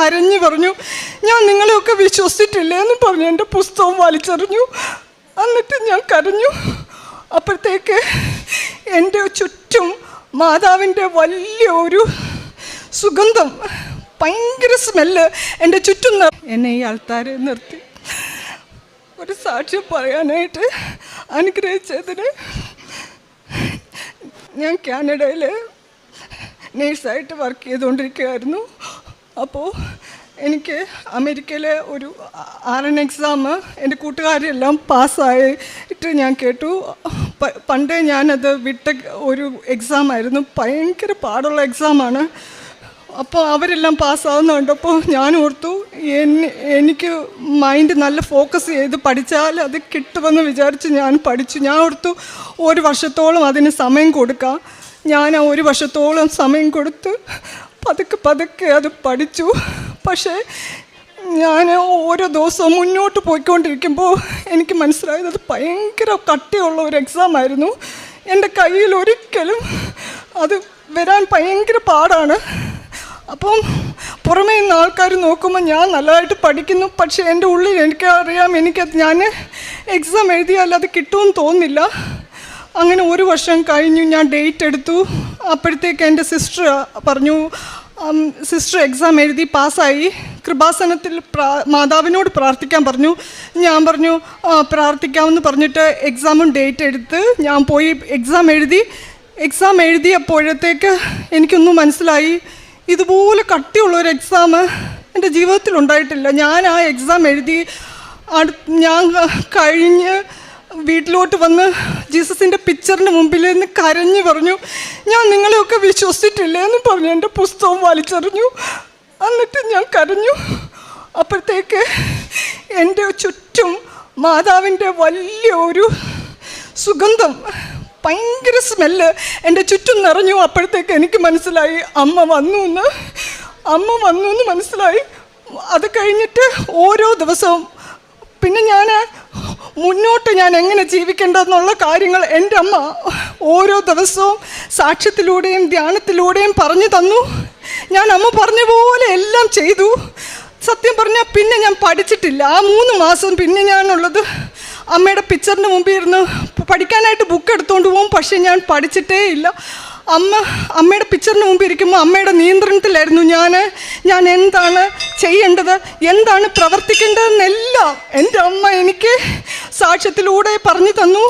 കരഞ്ഞു പറഞ്ഞു ഞാൻ നിങ്ങളെയൊക്കെ വിശ്വസിച്ചിട്ടില്ലേ? എന്ന് പറഞ്ഞു. എന്റെ പുസ്തകം വലിച്ചെറിഞ്ഞു. എന്നിട്ട് ഞാൻ കരഞ്ഞു. അപ്പോഴത്തേക്ക് എന്റെ ചുറ്റും മാതാവിന്റെ വലിയ ഒരു സുഗന്ധം ഭയങ്കര സ്മെല്ല് എന്റെ ചുറ്റും എന്നെ ഈ ആൾക്കാരെ നിർത്തി. ഒരു സാക്ഷ്യം പറയാനായിട്ട് അനുഗ്രഹിച്ചതിന് ഞാൻ കാനഡയിൽ നേഴ്സായിട്ട് വർക്ക് ചെയ്തുകൊണ്ടിരിക്കുകയായിരുന്നു. അപ്പോൾ എനിക്ക് അമേരിക്കയിലെ ഒരു ആർ എൻ എക്സാം എന്റെ കൂട്ടുകാരെല്ലാം പാസ്സായിട്ട് ഞാൻ കേട്ടു. പണ്ടേ ഞാനത് വിട്ട ഒരു എക്സാം ആയിരുന്നു. ഭയങ്കര പാടുള്ള എക്സാമാണ് അപ്പോൾ അവരെല്ലാം പാസ്സാവുന്ന കണ്ടപ്പോൾ ഞാൻ ഓർത്തു എനിക്ക് മൈൻഡ് നല്ല ഫോക്കസ് ചെയ്ത് പഠിച്ചാൽ അത് കിട്ടുമെന്ന് വിചാരിച്ച് ഞാൻ പഠിച്ചു. ഞാൻ ഓർത്തു ഒരു വർഷത്തോളം അതിന് സമയം കൊടുക്കാം. ഞാൻ ആ ഒരു വർഷത്തോളം സമയം കൊടുത്ത് പതുക്കെ പതുക്കെ അത് പഠിച്ചു. പക്ഷേ ഞാൻ ഓരോ ദിവസവും മുന്നോട്ട് പോയിക്കൊണ്ടിരിക്കുമ്പോൾ എനിക്ക് മനസ്സിലായത് അത് ഭയങ്കര കട്ടിയുള്ള ഒരു എക്സാം ആയിരുന്നു. എന്റെ കയ്യിൽ ഒരിക്കലും അത് വരാൻ ഭയങ്കര പാടാണ്. അപ്പം പുറമേ നിന്ന് ആൾക്കാർ നോക്കുമ്പോൾ ഞാൻ നല്ലതായിട്ട് പഠിക്കുന്നു. പക്ഷേ എന്റെ ഉള്ളിൽ എനിക്കറിയാം എനിക്കത് ഞാൻ എക്സാം എഴുതിയാൽ അത് കിട്ടുമെന്ന് തോന്നുന്നില്ല. അങ്ങനെ ഒരു വർഷം കഴിഞ്ഞു ഞാൻ ഡേറ്റ് എടുത്തു. അപ്പോഴത്തേക്ക് എന്റെ സിസ്റ്റർ പറഞ്ഞു സിസ്റ്റർ എക്സാം എഴുതി പാസ്സായി. കൃപാസനത്തിൽ പ്രാ മാതാവിനോട് പ്രാർത്ഥിക്കാൻ പറഞ്ഞു. ഞാൻ പറഞ്ഞു "ആ, പ്രാർത്ഥിക്കാമെന്ന് പറഞ്ഞിട്ട് എക്സാമും ഡേറ്റ് എടുത്ത് ഞാൻ പോയി എക്സാം എഴുതി. എക്സാം എഴുതിയപ്പോഴത്തേക്ക് എനിക്കൊന്നും മനസ്സിലായി. ഇതുപോലെ കട്ടിയുള്ള ഒരു എക്സാം എന്റെ ജീവിതത്തിൽ ഉണ്ടായിട്ടില്ല ഞാൻ ആ എക്സാം എഴുതി ഞാൻ കഴിഞ്ഞ് വീട്ടിലോട്ട് വന്ന് ജീസസിന്റെ പിക്ചറിന്റെ മുമ്പിൽ നിന്ന് കരഞ്ഞു പറഞ്ഞു ഞാൻ നിങ്ങളെയൊക്കെ വിശ്വസിച്ചിട്ടില്ല? എന്ന് പറഞ്ഞു എന്റെ പുസ്തകം വലിച്ചെറിഞ്ഞു. എന്നിട്ട് ഞാൻ കരഞ്ഞു. അപ്പോഴത്തേക്ക് എന്റെ ചുറ്റും മാതാവിന്റെ വലിയ ഒരു സുഗന്ധം ഭയങ്കര സ്മെല്ല് എന്റെ ചുറ്റും നിറഞ്ഞു. അപ്പോഴത്തേക്ക് എനിക്ക് മനസ്സിലായി അമ്മ വന്നു എന്ന്. അമ്മ വന്നു എന്ന് മനസ്സിലായി. അത് കഴിഞ്ഞിട്ട് ഓരോ ദിവസവും പിന്നെ ഞാൻ മുന്നോട്ട് ഞാൻ എങ്ങനെ ജീവിക്കേണ്ടതെന്നുള്ള കാര്യങ്ങൾ എന്റെ അമ്മ ഓരോ ദിവസവും സാക്ഷ്യത്തിലൂടെയും ധ്യാനത്തിലൂടെയും പറഞ്ഞു തന്നു. ഞാൻ അമ്മ പറഞ്ഞ പോലെ എല്ലാം ചെയ്തു. സത്യം പറഞ്ഞാൽ പിന്നെ ഞാൻ പഠിച്ചിട്ടില്ല. ആ മൂന്ന് മാസം പിന്നെ ഞാനുള്ളത് അമ്മയുടെ പിക്ചറിന്റെ മുമ്പിൽ ഇരുന്ന് പഠിക്കാനായിട്ട് ബുക്ക് എടുത്തുകൊണ്ട് പോകും. പക്ഷേ ഞാൻ പഠിച്ചിട്ടേ ഇല്ല. അമ്മ അമ്മയുടെ പിക്ചറിന് മുമ്പ് ഇരിക്കുമ്പോൾ അമ്മയുടെ നിയന്ത്രണത്തിലായിരുന്നു ഞാൻ ഞാൻ എന്താണ് ചെയ്യേണ്ടത്? എന്താണ് പ്രവർത്തിക്കേണ്ടതെന്നെല്ലാം എന്റെ അമ്മ എനിക്ക് സാക്ഷ്യത്തിലൂടെ പറഞ്ഞു തന്നു.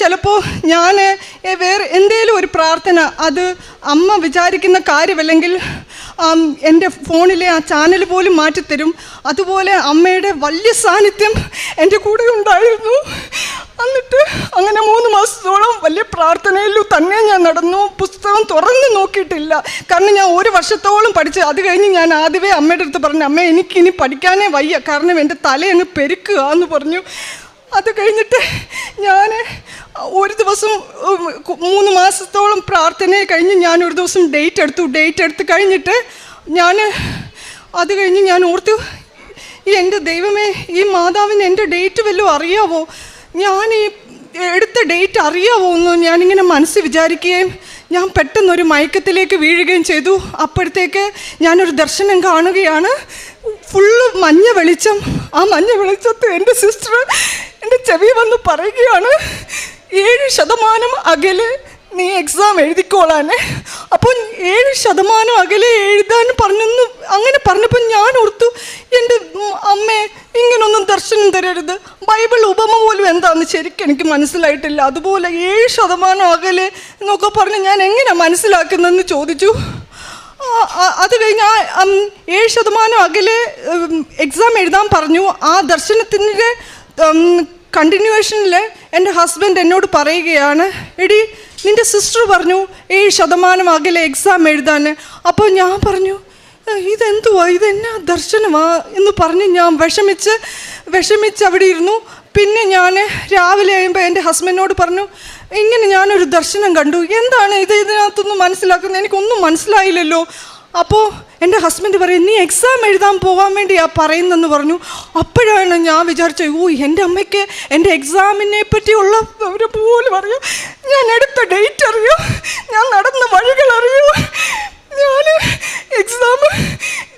ചിലപ്പോൾ ഞാൻ വേറെ എന്തേലും ഒരു പ്രാർത്ഥന അത് അമ്മ വിചാരിക്കുന്ന കാര്യമല്ലെങ്കിൽ എന്റെ ഫോണിലെ ആ ചാനൽ പോലും മാറ്റിത്തരും. അതുപോലെ അമ്മയുടെ വലിയ സാന്നിധ്യം എന്റെ കൂടെ ഉണ്ടായിരുന്നു. എന്നിട്ട് അങ്ങനെ മൂന്ന് മാസത്തോളം വലിയ പ്രാർത്ഥനയിൽ തന്നെ ഞാൻ നടന്നു. പുസ്തകം തുറന്ന് നോക്കിയിട്ടില്ല. കാരണം ഞാൻ ഒരു വർഷത്തോളം പഠിച്ച് അത് കഴിഞ്ഞ് ഞാൻ ആദ്യമേ അമ്മയുടെ അടുത്ത് പറഞ്ഞു അമ്മ എനിക്കിനി പഠിക്കാനേ വയ്യ. കാരണം എന്റെ തലയങ്ങ് പെരുക്കുക എന്ന് പറഞ്ഞു. അത് കഴിഞ്ഞിട്ട് ഞാൻ ഒരു ദിവസം മൂന്ന് മാസത്തോളം പ്രാർത്ഥനയെ കഴിഞ്ഞ് ഞാൻ ഒരു ദിവസം ഡേറ്റ് എടുത്തു. ഡേറ്റ് എടുത്ത് കഴിഞ്ഞിട്ട് ഞാൻ അത് കഴിഞ്ഞ് ഞാൻ ഓർത്തു എന്റെ ദൈവമേ ഈ മാതാവിന് എന്റെ ഡേറ്റ് വല്ലതും അറിയാവോ? ഞാൻ ഈ എടുത്ത ഡേറ്റ് അറിയാവോ എന്ന് ഞാനിങ്ങനെ മനസ്സ് വിചാരിക്കുകയും ഞാൻ പെട്ടെന്നൊരു മയക്കത്തിലേക്ക് വീഴുകയും ചെയ്തു. അപ്പോഴത്തേക്ക് ഞാനൊരു ദർശനം കാണുകയാണ്. ഫുള്ള് മഞ്ഞ വെളിച്ചം. ആ മഞ്ഞ വെളിച്ചത്ത് എന്റെ സിസ്റ്റർ എന്റെ ചെവി വന്ന് പറയുകയാണ്. ഏഴ് ശതമാനം അകൽ നീ എക്സാം എഴുതിക്കോളാനെ. അപ്പോൾ ഏഴ് ശതമാനം അകലെ എഴുതാൻ പറഞ്ഞെന്ന് അങ്ങനെ പറഞ്ഞപ്പോൾ ഞാൻ ഓർത്തു എന്റെ അമ്മേ ഇങ്ങനൊന്നും ദർശനം തരരുത്. ബൈബിൾ ഉപമ പോലും എന്താണെന്ന് ശരിക്കും എനിക്ക് മനസ്സിലായിട്ടില്ല. അതുപോലെ ഏഴ് ശതമാനം അകലെ എന്നൊക്കെ പറഞ്ഞ് ഞാൻ എങ്ങനെ മനസ്സിലാക്കുന്നതെന്ന് ചോദിച്ചു. അത് കഴിഞ്ഞ് ആ ഏഴ് ശതമാനം അകലെ എക്സാം എഴുതാൻ പറഞ്ഞു. ആ ദർശനത്തിന്റെ കണ്ടിന്യൂവേഷനിൽ എന്റെ ഹസ്ബൻഡ് എന്നോട് പറയുകയാണ് എടി നിന്റെ സിസ്റ്റർ പറഞ്ഞു ഏഴ് ശതമാനം അകലെ എക്സാം എഴുതാൻ. അപ്പോൾ ഞാൻ പറഞ്ഞു "ഏ, ഇതെന്തുവാ? ഇതെന്നാ ദർശനമാ? എന്ന് പറഞ്ഞ് ഞാൻ വിഷമിച്ച് വിഷമിച്ച് അവിടെ ഇരുന്നു. പിന്നെ ഞാൻ രാവിലെ ആകുമ്പോൾ എന്റെ ഹസ്ബൻഡിനോട് പറഞ്ഞു ഇങ്ങനെ ഞാനൊരു ദർശനം കണ്ടു. എന്താണ് ഇത് ഇതിനകത്തൊന്നും മനസ്സിലാക്കുന്നത്? എനിക്കൊന്നും മനസ്സിലായില്ലല്ലോ. അപ്പോൾ എന്റെ ഹസ്ബൻഡ് പറയും നീ എക്സാം എഴുതാൻ പോകാൻ വേണ്ടിയാ പറയുന്നെന്ന് പറഞ്ഞു. അപ്പോഴാണ് ഞാൻ വിചാരിച്ചത് ഓ എന്റെ അമ്മയ്ക്ക് എന്റെ എക്സാമിനെ പറ്റിയുള്ള അവർ പോലും അറിയാം. ഞാൻ എടുത്ത ഡേറ്റ് അറിയാം. ഞാൻ നടന്ന വഴികൾ അറിയാം. ഞാൻ എക്സാം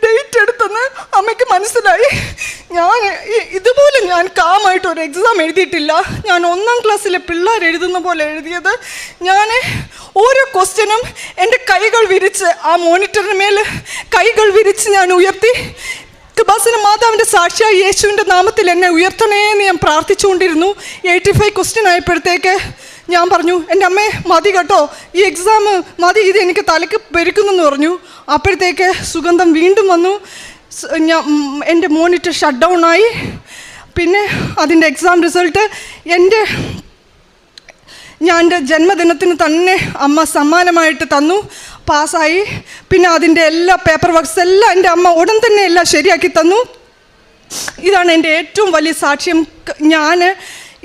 ഡേറ്റ് എടുത്തെന്ന് അമ്മയ്ക്ക് മനസ്സിലായി. ഞാൻ ഇതുപോലെ ഞാൻ കാമായിട്ട് ഒരു എക്സാം എഴുതിയിട്ടില്ല. ഞാൻ ഒന്നാം ക്ലാസ്സിലെ പിള്ളേർ എഴുതുന്ന പോലെ എഴുതിയത്. ഞാൻ ഓരോ ക്വസ്റ്റ്യനും എന്റെ കൈകൾ വിരിച്ച് ആ മോണിറ്ററിന് മേൽ കൈകൾ വിരിച്ച് ഞാൻ ഉയർത്തി. കൃപാസന മാതാവിന്റെ സാക്ഷിയായി യേശുവിന്റെ നാമത്തിൽ എന്നെ ഉയർത്തണേ എന്ന് ഞാൻ പ്രാർത്ഥിച്ചുകൊണ്ടിരുന്നു. എയ്റ്റി ഫൈവ് ക്വസ്റ്റ്യൻ ആയപ്പോഴത്തേക്ക് ഞാൻ പറഞ്ഞു എന്റെ അമ്മേ മതി കേട്ടോ. ഈ എക്സാം മതി ഇത് എനിക്ക് തലയ്ക്ക് പെരുക്കുന്നെന്ന് പറഞ്ഞു. അപ്പോഴത്തേക്ക് സുഗന്ധം വീണ്ടും വന്നു. ഞാൻ എന്റെ മോണിറ്റർ ഷട്ട് ഡൗൺ ആയി. പിന്നെ അതിന്റെ എക്സാം റിസൾട്ട് എന്റെ ഞാൻ എന്റെ ജന്മദിനത്തിന് തന്നെ അമ്മ സമ്മാനമായിട്ട് തന്നു പാസ്സായി. പിന്നെ അതിന്റെ എല്ലാ പേപ്പർ വർക്ക്സ് എല്ലാം എന്റെ അമ്മ ഉടൻ തന്നെ എല്ലാം ശരിയാക്കി തന്നു. ഇതാണ് എന്റെ ഏറ്റവും വലിയ സാക്ഷ്യം. ഞാൻ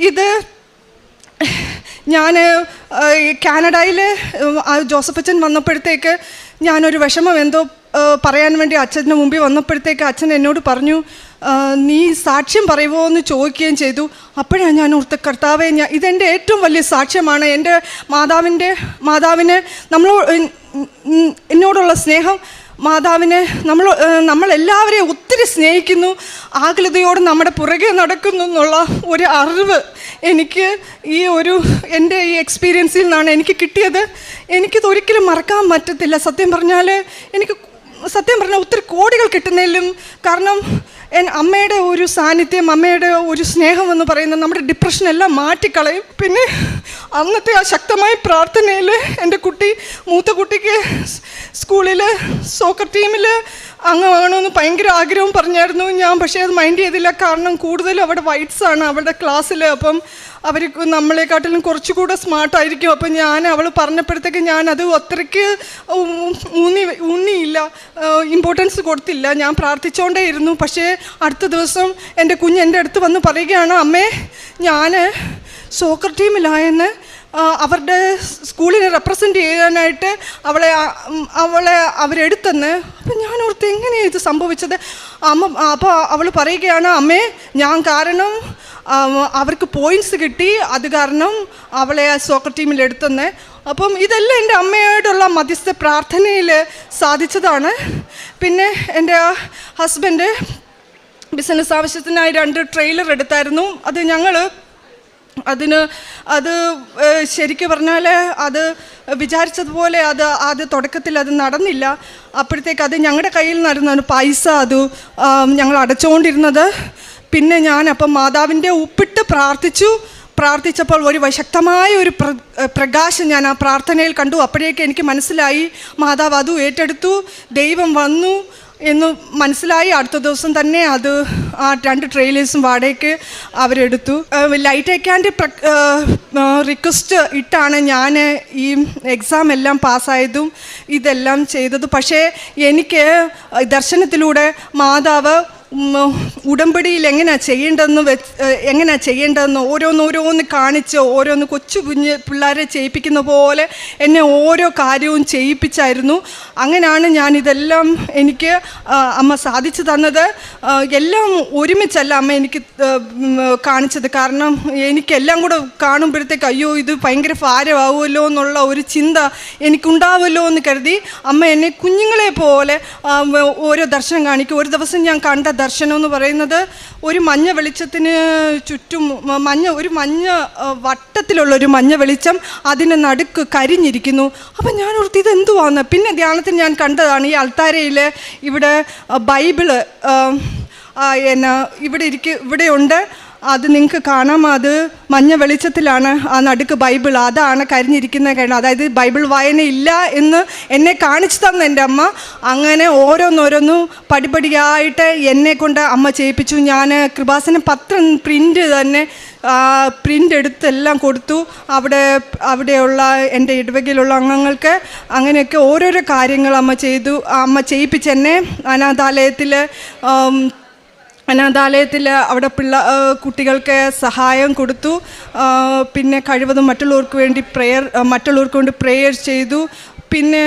ഇത് ഞാൻ കാനഡയിൽ ജോസഫ് അച്ഛൻ വന്നപ്പോഴത്തേക്ക് ഞാനൊരു വിഷമം എന്തോ പറയാൻ വേണ്ടി അച്ഛന്റെ മുമ്പിൽ വന്നപ്പോഴത്തേക്ക് അച്ഛൻ എന്നോട് പറഞ്ഞു നീ സാക്ഷ്യം പറയുമോ എന്ന് ചോദിക്കുകയും ചെയ്തു. അപ്പോഴാണ് ഞാൻ ഓർത്ത കർത്താവെ ഞാൻ ഇതെന്റെ ഏറ്റവും വലിയ സാക്ഷ്യമാണ്. എന്റെ മാതാവിന്റെ മാതാവിന് നമ്മൾ എന്നോടുള്ള സ്നേഹം മാതാവിനെ നമ്മൾ നമ്മളെല്ലാവരെയും ഒത്തിരി സ്നേഹിക്കുന്നു ആകുലതയോട് നമ്മുടെ പുറകെ നടക്കുന്നു എന്നുള്ള ഒരു അറിവ് എനിക്ക് ഈ ഒരു എന്റെ ഈ എക്സ്പീരിയൻസിൽ നിന്നാണ് എനിക്ക് കിട്ടിയത്. എനിക്കിത് ഒരിക്കലും മറക്കാൻ പറ്റത്തില്ല. സത്യം പറഞ്ഞാൽ എനിക്ക് സത്യം പറഞ്ഞാൽ ഒത്തിരി കോടികൾ കിട്ടുന്നതിലും കാരണം അമ്മയുടെ ഒരു സാന്നിധ്യം അമ്മയുടെ ഒരു സ്നേഹം എന്ന് പറയുന്നത് നമ്മുടെ ഡിപ്രഷനെല്ലാം മാറ്റിക്കളയും. പിന്നെ അന്നത്തെ ആ ശക്തമായ പ്രാർത്ഥനയിൽ എന്റെ കുട്ടി മൂത്ത കുട്ടിക്ക് സ്കൂളിൽ സോക്കർ ടീമിൽ അംഗമാകണമെന്ന് ഭയങ്കര ആഗ്രഹം പറഞ്ഞായിരുന്നു ഞാൻ പക്ഷേ അത് മൈൻഡ് ചെയ്തില്ല. കാരണം കൂടുതലും അവിടെ വൈറ്റ്സ് ആണ് അവളുടെ ക്ലാസ്സിൽ അപ്പം അവർ നമ്മളെക്കാട്ടിലും കുറച്ചുകൂടെ സ്മാർട്ടായിരിക്കും അപ്പം ഞാൻ അവൾ പറഞ്ഞപ്പോഴത്തേക്ക് ഞാൻ അത് അത്രയ്ക്ക് ഊന്നി ഊന്നിയില്ല. ഇമ്പോർട്ടൻസ് കൊടുത്തില്ല. ഞാൻ പ്രാർത്ഥിച്ചുകൊണ്ടേ ഇരുന്നു പക്ഷേ അടുത്ത ദിവസം എന്റെ കുഞ്ഞ് എന്റെ അടുത്ത് വന്ന് പറയുകയാണ് അമ്മേ ഞാൻ സോക്കർ ടീമിലായെന്ന് അവരുടെ സ്കൂളിനെ റെപ്രസെന്റ് ചെയ്യാനായിട്ട് അവളെ അവളെ അവരെടുത്തെന്ന്. അപ്പം ഞാൻ ഓർത്ത് എങ്ങനെയാണ് ഇത് സംഭവിച്ചത്? അമ്മ അപ്പോൾ അവൾ പറയുകയാണ് അമ്മേ ഞാൻ കാരണം അവർക്ക് പോയിന്റ്സ് കിട്ടി. അത് കാരണം അവളെ സോക്കർ ടീമിൽ എടുത്തെന്ന്. അപ്പം ഇതെല്ലാം എന്റെ അമ്മയോടുള്ള മധ്യസ്ഥ പ്രാർത്ഥനയിൽ സാധിച്ചതാണ്. പിന്നെ എന്റെ ഹസ്ബൻഡ് ബിസിനസ് ആവശ്യത്തിനായി രണ്ട് ട്രെയിലർ എടുത്തായിരുന്നു. അത് ഞങ്ങൾ അതിന് അത് ശരിക്കു പറഞ്ഞാൽ അത് വിചാരിച്ചതുപോലെ അത് ആദ്യ തുടക്കത്തിൽ അത് നടന്നില്ല. അപ്പോഴത്തേക്ക് അത് ഞങ്ങളുടെ കയ്യിൽ നടന്നാണ് പൈസ അത് ഞങ്ങൾ അടച്ചുകൊണ്ടിരുന്നത് പിന്നെ ഞാൻ അപ്പം മാതാവിന്റെ ഉപ്പിട്ട് പ്രാർത്ഥിച്ചു. പ്രാർത്ഥിച്ചപ്പോൾ ഒരു ശക്തമായ ഒരു പ്ര പ്രകാശം ഞാൻ ആ പ്രാർത്ഥനയിൽ കണ്ടു. അപ്പോഴേക്ക് എനിക്ക് മനസ്സിലായി. മാതാവ് അതും ഏറ്റെടുത്തു. ദൈവം വന്നു. എന്ന് മനസ്സിലായി. അടുത്ത ദിവസം തന്നെ അത് ആ രണ്ട് ട്രെയിലേഴ്സും വാടകയ്ക്ക് അവരെടുത്തു. ലൈറ്റ് അയക്കാന്റെ റിക്വസ്റ്റ് ഇട്ടാണ് ഞാൻ ഈ എക്സാം എല്ലാം പാസ്സായതും ഇതെല്ലാം ചെയ്തത്. പക്ഷേ എനിക്ക് ദർശനത്തിലൂടെ മാതാവ് ഉടമ്പടിയിൽ എങ്ങനെയാണ് ചെയ്യേണ്ടതെന്ന് വെച്ച് എങ്ങനെയാണ് ചെയ്യേണ്ടതെന്ന് ഓരോന്നോരോന്ന് കാണിച്ച് ഓരോന്ന് കൊച്ചു കുഞ്ഞ് പിള്ളേരെ ചെയ്യിപ്പിക്കുന്ന പോലെ എന്നെ ഓരോ കാര്യവും ചെയ്യിപ്പിച്ചായിരുന്നു. അങ്ങനെയാണ് ഞാൻ ഇതെല്ലാം എനിക്ക് അമ്മ സാധിച്ചു തന്നത്. എല്ലാം ഒരുമിച്ചല്ല അമ്മ എനിക്ക് കാണിച്ചത്. കാരണം എനിക്കെല്ലാം കൂടെ കാണുമ്പോഴത്തേക്ക് അയ്യോ ഇത് ഭയങ്കര ഭാരമാവുമല്ലോ എന്നുള്ള ഒരു ചിന്ത എനിക്കുണ്ടാവുമല്ലോ എന്ന് കരുതി അമ്മ എന്നെ കുഞ്ഞുങ്ങളെ പോലെ ഓരോ ദർശനം കാണിക്കും. ഒരു ദിവസം ഞാൻ കണ്ട ദർശനം എന്ന് പറയുന്നത് ഒരു മഞ്ഞ വെളിച്ചത്തിന് ചുറ്റും മഞ്ഞ ഒരു മഞ്ഞ വട്ടത്തിലുള്ള ഒരു മഞ്ഞ വെളിച്ചം അതിന് നടുക്ക് കരിഞ്ഞിരിക്കുന്നു. അപ്പം ഞാൻ ഓർത്ത് ഇതെന്തുവാന്ന്? പിന്നെ ധ്യാനത്തിൽ ഞാൻ കണ്ടതാണ് ഈ അൾത്താരയിൽ ഇവിടെ ബൈബിൾ എന്നാ ഇവിടെ ഇരിക്കും ഇവിടെയുണ്ട് അത് നിങ്ങൾക്ക് കാണാം. അത് മഞ്ഞ വെളിച്ചത്തിലാണ്. ആ നടുക്ക് ബൈബിൾ. അതാണ് കരിഞ്ഞിരിക്കുന്ന കാരണം അതായത് ബൈബിൾ വായന ഇല്ല എന്ന് എന്നെ കാണിച്ചു തന്ന എന്റെ അമ്മ. അങ്ങനെ ഓരോന്നോരോന്നും പടിപടിയായിട്ട് എന്നെ കൊണ്ട് അമ്മ ചെയ്യിപ്പിച്ചു. ഞാൻ കൃപാസന പത്രം പ്രിന്റ് തന്നെ പ്രിന്റ് എടുത്തെല്ലാം കൊടുത്തു. അവിടെ അവിടെയുള്ള എന്റെ ഇടവകയിലുള്ള അംഗങ്ങൾക്ക് അങ്ങനെയൊക്കെ ഓരോരോ കാര്യങ്ങൾ അമ്മ ചെയ്തു. അമ്മ ചെയ്യിപ്പിച്ച് എന്നെ അനാഥാലയത്തിൽ അനാഥാലയത്തിൽ അവിടെ പിള്ള കുട്ടികൾക്ക് സഹായം കൊടുത്തു. പിന്നെ കഴിവതും മറ്റുള്ളവർക്ക് വേണ്ടി പ്രെയർ മറ്റുള്ളവർക്ക് വേണ്ടി പ്രെയർ ചെയ്തു. പിന്നെ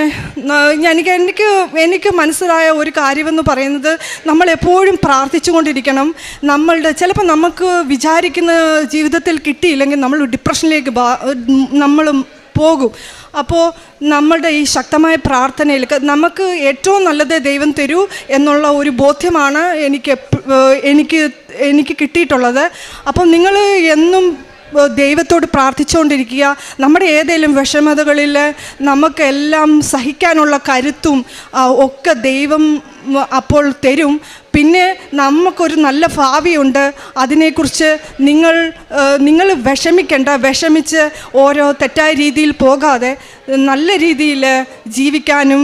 എനിക്ക് എനിക്ക് എനിക്ക് മനസ്സിലായ ഒരു കാര്യമെന്ന് പറയുന്നത് നമ്മൾ എപ്പോഴും പ്രാർത്ഥിച്ചുകൊണ്ടിരിക്കണം. നമ്മളുടെ ചിലപ്പോൾ നമുക്ക് വിചാരിക്കുന്ന ജീവിതത്തിൽ കിട്ടിയില്ലെങ്കിൽ നമ്മൾ ഡിപ്രഷനിലേക്ക് നമ്മൾ പോകും. അപ്പോൾ നമ്മളുടെ ഈ ശക്തമായ പ്രാർത്ഥനയിൽ നമുക്ക് ഏറ്റവും നല്ലത് ദൈവം തരൂ എന്നുള്ള ഒരു ബോധ്യമാണ് എനിക്ക് എനിക്ക് എനിക്ക് കിട്ടിയിട്ടുള്ളത്. അപ്പോൾ നിങ്ങൾ എന്നും ദൈവത്തോട് പ്രാർത്ഥിച്ചുകൊണ്ടിരിക്കുക. നമ്മുടെ ഏതെങ്കിലും വിഷമതകളിൽ നമുക്കെല്ലാം സഹിക്കാനുള്ള കരുത്തും ഒക്കെ ദൈവം അപ്പോൾ തരും. പിന്നെ നമുക്കൊരു നല്ല ഭാവിയുണ്ട്. അതിനെക്കുറിച്ച് നിങ്ങൾ നിങ്ങൾ വിഷമിക്കേണ്ട. വിഷമിച്ച് ഓരോ തെറ്റായ രീതിയിൽ പോകാതെ നല്ല രീതിയിൽ ജീവിക്കാനും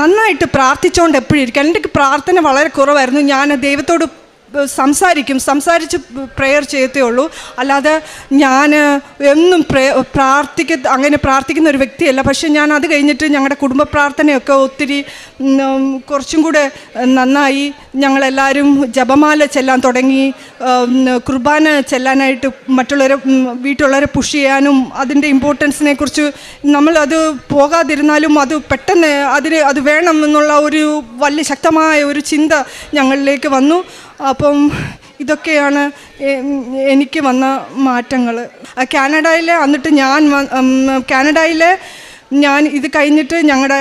നന്നായിട്ട് പ്രാർത്ഥിച്ചുകൊണ്ട് എപ്പോഴും ഇരിക്കാൻ എന്റെ പ്രാർത്ഥന വളരെ കുറവായിരുന്നു. ഞാൻ ദൈവത്തോട് സംസാരിക്കും. സംസാരിച്ച് പ്രെയർ ചെയ്യത്തേ ഉള്ളൂ. അല്ലാതെ ഞാൻ എന്നും പ്രേ പ്രാർത്ഥിക്ക അങ്ങനെ പ്രാർത്ഥിക്കുന്ന ഒരു വ്യക്തിയല്ല. പക്ഷെ ഞാൻ അത് കഴിഞ്ഞിട്ട് ഞങ്ങളുടെ കുടുംബ പ്രാർത്ഥനയൊക്കെ ഒത്തിരി കുറച്ചും കൂടെ നന്നായി ഞങ്ങളെല്ലാവരും ജപമാല ചെല്ലാൻ തുടങ്ങി. കുർബാന ചെല്ലാനായിട്ട് മറ്റുള്ളവരെ വീട്ടുള്ളവരെ പുഷ് ചെയ്യാനും അതിന്റെ ഇമ്പോർട്ടൻസിനെ കുറിച്ച് നമ്മളത് പോകാതിരുന്നാലും അത് പെട്ടെന്ന് അതിന് അത് വേണം എന്നുള്ള ഒരു വലിയ ശക്തമായ ഒരു ചിന്ത ഞങ്ങളിലേക്ക് വന്നു. അപ്പം ഇതൊക്കെയാണ് എനിക്ക് വന്ന മാറ്റങ്ങൾ കാനഡയിൽ എന്നിട്ട് ഞാൻ കാനഡയിലെ ഞാൻ ഇത് കഴിഞ്ഞിട്ട് ഞങ്ങളുടെ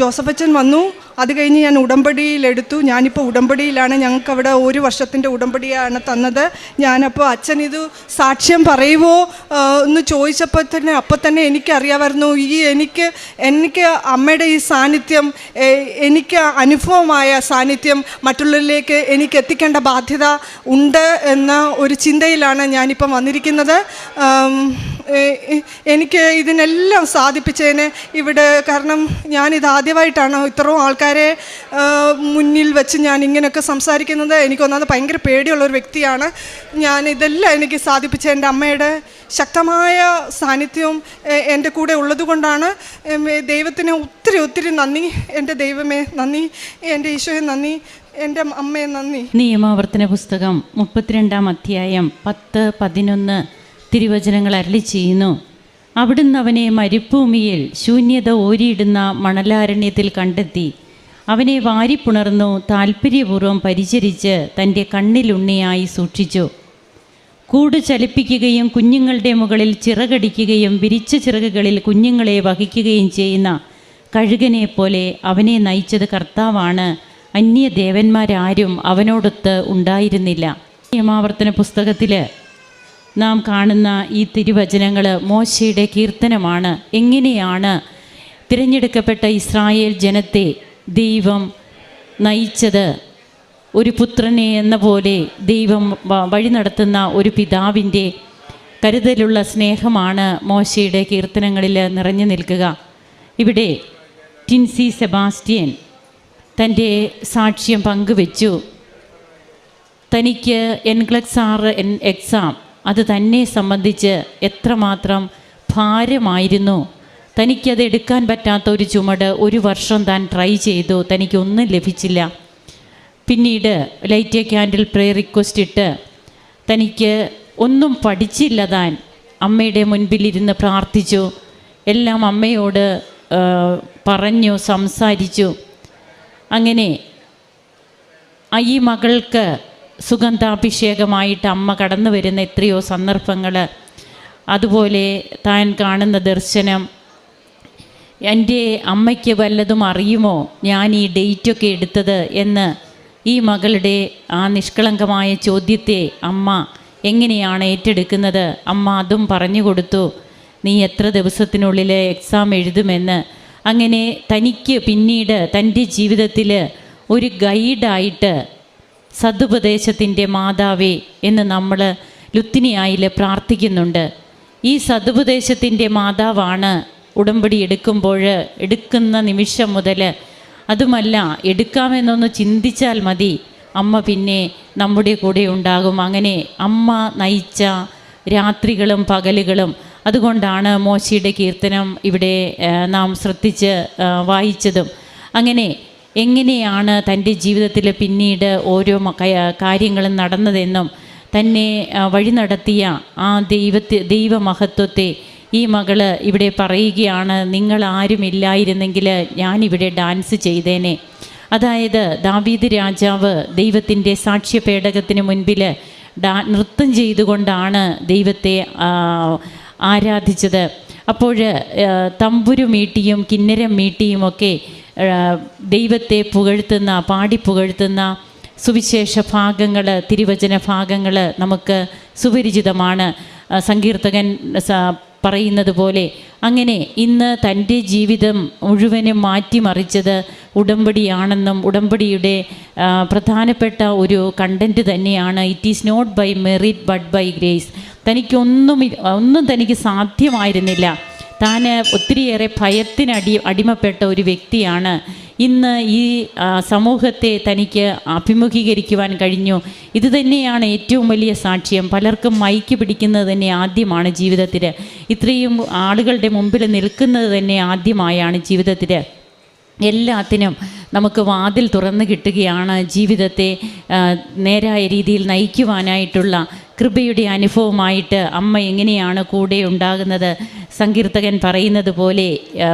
ജോസഫ് അച്ഛൻ വന്നു. അത് കഴിഞ്ഞ് ഞാൻ ഉടമ്പടിയിലെടുത്തു ഞാനിപ്പോൾ ഉടമ്പടിയിലാണ്. ഞങ്ങൾക്ക് അവിടെ ഒരു വർഷത്തിന്റെ ഉടമ്പടിയാണ് തന്നത്. ഞാനപ്പോൾ അച്ഛൻ ഇത് സാക്ഷ്യം പറയുമോ എന്ന് ചോദിച്ചപ്പോൾ തന്നെ അപ്പോൾ തന്നെ എനിക്കറിയാമായിരുന്നു. ഈ എനിക്ക് എനിക്ക് അമ്മയുടെ ഈ സാന്നിധ്യം എനിക്ക് അനുഭവമായ സാന്നിധ്യം മറ്റുള്ളവരിലേക്ക് എനിക്ക് എത്തിക്കേണ്ട ബാധ്യത ഉണ്ട് എന്ന ഒരു ചിന്തയിലാണ് ഞാനിപ്പം വന്നിരിക്കുന്നത്. എനിക്ക് ഇതിനെല്ലാം സാധിപ്പിച്ചതിന് ഇവിടെ കാരണം ഞാനിത് ആദ്യമായിട്ടാണ് ഇത്രയും ആൾക്കാരെ മുന്നിൽ വെച്ച് ഞാൻ ഇങ്ങനെയൊക്കെ സംസാരിക്കുന്നത്. എനിക്കൊന്നാമത് ഭയങ്കര പേടിയുള്ള ഒരു വ്യക്തിയാണ്. ഞാൻ ഇതെല്ലാം എനിക്ക് സാധിപ്പിച്ച എന്റെ അമ്മയുടെ ശക്തമായ സാന്നിധ്യവും എന്റെ കൂടെ ഉള്ളതുകൊണ്ടാണ് ദൈവത്തിന് ഒത്തിരി ഒത്തിരി നന്ദി. എന്റെ ദൈവമേ നന്ദി. എന്റെ ഈശോയെ നന്ദി. എന്റെ അമ്മയെ നന്ദി. നിയമാവർത്തന പുസ്തകം മുപ്പത്തിരണ്ടാം അധ്യായം പത്ത് പതിനൊന്ന് തിരുവചനങ്ങൾ അരളി ചെയ്യുന്നു. അവിടുന്ന് അവനെ മരുഭൂമിയിൽ ശൂന്യത ഓരിയിടുന്ന മണലാരണ്യത്തിൽ കണ്ടെത്തി. അവനെ വാരിപ്പുണർന്നു താൽപ്പര്യപൂർവം പരിചരിച്ച് തന്റെ കണ്ണിലുണ്ണിയായി സൂക്ഷിച്ചു. കൂട് ചലിപ്പിക്കുകയും കുഞ്ഞുങ്ങളുടെ മുകളിൽ ചിറകടിക്കുകയും വിരിച്ച ചിറകുകളിൽ കുഞ്ഞുങ്ങളെ വഹിക്കുകയും ചെയ്യുന്ന കഴുകനെ പോലെ അവനെ നയിച്ചത് കർത്താവാണ്. അന്യദേവന്മാരാരും അവനോടൊത്ത് ഉണ്ടായിരുന്നില്ല. നിയമാവർത്തന പുസ്തകത്തിൽ നാം കാണുന്ന ഈ തിരുവചനങ്ങൾ മോശയുടെ കീർത്തനമാണ്. എങ്ങനെയാണ് തിരഞ്ഞെടുക്കപ്പെട്ട ഇസ്രായേൽ ജനത്തെ ദൈവം നയിച്ചത്? ഒരു പുത്രനെ എന്ന പോലെ ദൈവം വഴി നടത്തുന്ന ഒരു പിതാവിന്റെ കരുതലുള്ള സ്നേഹമാണ് മോശയുടെ കീർത്തനങ്ങളിൽ നിറഞ്ഞു നിൽക്കുക. ഇവിടെ ടിൻസി സെബാസ്റ്റ്യൻ തന്റെ സാക്ഷ്യം പങ്കുവെച്ചു. തനിക്ക് എൻക്ലക്സാർ എൻ എക്സാം അത് തന്നെ സംബന്ധിച്ച് എത്രമാത്രം ഭാരമായിരുന്നു. തനിക്കത് എടുക്കാൻ പറ്റാത്ത ഒരു ചുമട് ഒരു വർഷം താൻ ട്രൈ ചെയ്തു. തനിക്കൊന്നും ലഭിച്ചില്ല. പിന്നീട് light a candle pray request ഇട്ട് തനിക്ക് ഒന്നും പഠിച്ചില്ല താൻ. അമ്മയുടെ മുൻപിലിരുന്ന് പ്രാർത്ഥിച്ചു. എല്ലാം അമ്മയോട് പറഞ്ഞു സംസാരിച്ചു. അങ്ങനെ ഈ മകൾക്ക് സുഗന്ധാഭിഷേകമായിട്ട് അമ്മ കടന്നു വരുന്ന എത്രയോ സന്ദർഭങ്ങൾ അതുപോലെ താൻ കാണുന്ന ദർശനം. എന്റെ അമ്മയ്ക്ക് വല്ലതും അറിയുമോ? ഞാൻ ഈ ഡേറ്റൊക്കെ എടുത്തത് എന്ന് ഈ മകളുടെ ആ നിഷ്കളങ്കമായ ചോദ്യത്തെ അമ്മ എങ്ങനെയാണ് ഏറ്റെടുക്കുന്നത്? അമ്മ അതും പറഞ്ഞു കൊടുത്തു. നീ എത്ര ദിവസത്തിനുള്ളിൽ എക്സാം എഴുതുമെന്ന്? അങ്ങനെ തനിക്ക് പിന്നീട് തന്റെ ജീവിതത്തിൽ ഒരു ഗൈഡായിട്ട് സതുപദേശത്തിന്റെ മാതാവേ എന്ന് നമ്മൾ ലുത്തിനിയായിൽ പ്രാർത്ഥിക്കുന്നുണ്ട്. ഈ സതുപദേശത്തിന്റെ മാതാവാണ് ഉടമ്പടി എടുക്കുമ്പോൾ എടുക്കുന്ന നിമിഷം മുതൽ അതുമല്ല എടുക്കാമെന്നൊന്ന് ചിന്തിച്ചാൽ മതി. അമ്മ പിന്നെ നമ്മുടെ കൂടെ ഉണ്ടാകും. അങ്ങനെ അമ്മ നയിച്ച രാത്രികളും പകലുകളും അതുകൊണ്ടാണ് മോശിയുടെ കീർത്തനം ഇവിടെ നാം ശ്രദ്ധിച്ച് വായിച്ചതും. അങ്ങനെ എങ്ങനെയാണ് തന്റെ ജീവിതത്തിൽ പിന്നീട് ഓരോ കാര്യങ്ങളും നടന്നതെന്നും തന്നെ വഴി നടത്തിയ ആ ദൈവത്തെ ദൈവമഹത്വത്തെ ഈ മകൾ ഇവിടെ പറയുകയാണ് നിങ്ങൾ ആരുമില്ലായിരുന്നെങ്കിൽ ഞാനിവിടെ ഡാൻസ് ചെയ്തേനെ. അതായത് ദാവീദ് രാജാവ് ദൈവത്തിന്റെ സാക്ഷ്യപേടകത്തിന് മുൻപിൽ ഡാ നൃത്തം ചെയ്തുകൊണ്ടാണ് ദൈവത്തെ ആരാധിച്ചത്. അപ്പോൾ തമ്പുരു മീട്ടിയും കിന്നരം മീട്ടിയുമൊക്കെ ദൈവത്തെ പുകഴ്ത്തുന്ന പാടി പുകഴ്ത്തുന്ന സുവിശേഷ ഭാഗങ്ങൾ തിരുവചന ഭാഗങ്ങൾ നമുക്ക് സുപരിചിതമാണ്. സങ്കീർത്തകൻ പറയുന്നത് പോലെ അങ്ങനെ ഇന്ന് തന്റെ ജീവിതം മുഴുവനും മാറ്റിമറിച്ചത് ഉടമ്പടിയാണെന്നും ഉടമ്പടിയുടെ പ്രധാനപ്പെട്ട ഒരു കണ്ടന്റ് തന്നെയാണ്. It is not by merit but by grace തനിക്കൊന്നും ഒന്നും തനിക്ക് സാധ്യമായിരുന്നില്ല. താൻ ഒത്തിരിയേറെ ഭയത്തിനടി അടിമപ്പെട്ട ഒരു വ്യക്തിയാണ്. ഇന്ന് ഈ സമൂഹത്തെ തനിക്ക് അഭിമുഖീകരിക്കുവാൻ കഴിഞ്ഞു. ഇത് തന്നെയാണ് ഏറ്റവും വലിയ സാക്ഷ്യം. പലർക്കും മൈക്ക് പിടിക്കുന്നത് തന്നെ ആദ്യമാണ് ജീവിതത്തിൽ ഇത്രയും ആളുകളുടെ മുമ്പിൽ നിൽക്കുന്നത് തന്നെ ആദ്യമായാണ് ജീവിതത്തിൽ എല്ലാത്തിനും നമുക്ക് വാതിൽ തുറന്നു കിട്ടുകയാണ് ജീവിതത്തെ നേരായ രീതിയിൽ നയിക്കുവാനായിട്ടുള്ള കൃപയുടെ അനുഭവമായിട്ട് അമ്മ എങ്ങനെയാണ് കൂടെ ഉണ്ടാകുന്നത്? സങ്കീർത്തകൻ പറയുന്നത് പോലെ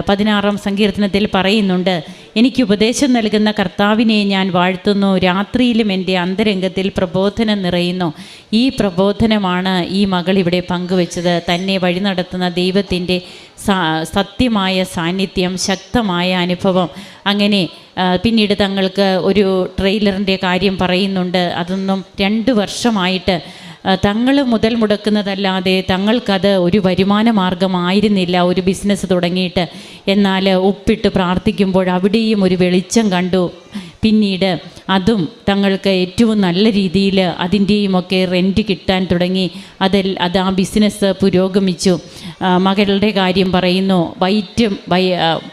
പതിനാറാം സങ്കീർത്തനത്തിൽ പറയുന്നുണ്ട് എനിക്ക് ഉപദേശം നൽകുന്ന കർത്താവിനെ ഞാൻ വാഴ്ത്തുന്നു. രാത്രിയിലും എന്റെ അന്തരംഗത്തിൽ പ്രബോധനം നിറയുന്നു. ഈ പ്രബോധനമാണ് ഈ മകൾ ഇവിടെ പങ്കുവെച്ചത്. തന്നെ വഴി നടത്തുന്ന ദൈവത്തിന്റെ സത്യമായ സാന്നിധ്യം ശക്തമായ അനുഭവം. അങ്ങനെ പിന്നീട് തങ്ങൾക്ക് ഒരു ട്രെയിലറിന്റെ കാര്യം പറയുന്നുണ്ട്. അതൊന്നും രണ്ട് വർഷമായിട്ട് തങ്ങൾ മുതൽ മുടക്കുന്നതല്ലാതെ തങ്ങൾക്കത് ഒരു വരുമാന മാർഗമായിരുന്നില്ല ഒരു ബിസിനസ് തുടങ്ങിയിട്ട്. എന്നാൽ ഉപ്പിട്ട് പ്രാർത്ഥിക്കുമ്പോൾ അവിടെയും ഒരു വെളിച്ചം കണ്ടു. പിന്നീട് അതും തങ്ങൾക്ക് ഏറ്റവും നല്ല രീതിയിൽ അതിന്റെയുമൊക്കെ റെന്റ് കിട്ടാൻ തുടങ്ങി. അതിൽ അത് ആ ബിസിനസ് പുരോഗമിച്ചു. മകളുടെ കാര്യം പറയുന്നു വൈറ്റും വൈ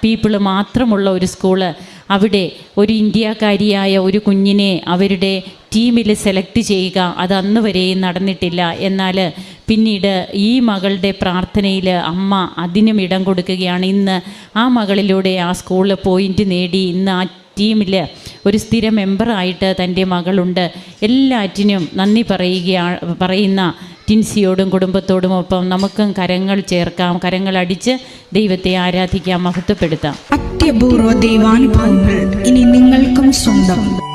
പീപ്പിൾ മാത്രമുള്ള ഒരു സ്കൂൾ അവിടെ ഒരു ഇന്ത്യക്കാരിയായ ഒരു കുഞ്ഞിനെ അവരുടെ ടീമിൽ സെലക്ട് ചെയ്യുക. അത് അന്ന് വരെയും നടന്നിട്ടില്ല. എന്നാൽ പിന്നീട് ഈ മകളുടെ പ്രാർത്ഥനയിൽ അമ്മ അതിനും ഇടം കൊടുക്കുകയാണ്. ഇന്ന് ആ മകളിലൂടെ ആ സ്കൂളിൽ പോയിന്റ് നേടി ഇന്ന് ആ ടീമിൽ ഒരു സ്ഥിര മെമ്പറായിട്ട് തന്റെ മകളുണ്ട്. എല്ലാറ്റിനും നന്ദി പറയുകയാണ് പറയുന്ന ടിൻസിയോടും കുടുംബത്തോടും ഒപ്പം നമുക്കും കരങ്ങൾ ചേർക്കാം. കരങ്ങൾ അടിച്ച് ദൈവത്തെ ആരാധിക്കാം മഹത്വപ്പെടുത്താം. അത്യപൂർവ ദൈവാനുഭവങ്ങൾ ഇനി നിങ്ങൾക്കും സ്വന്തം.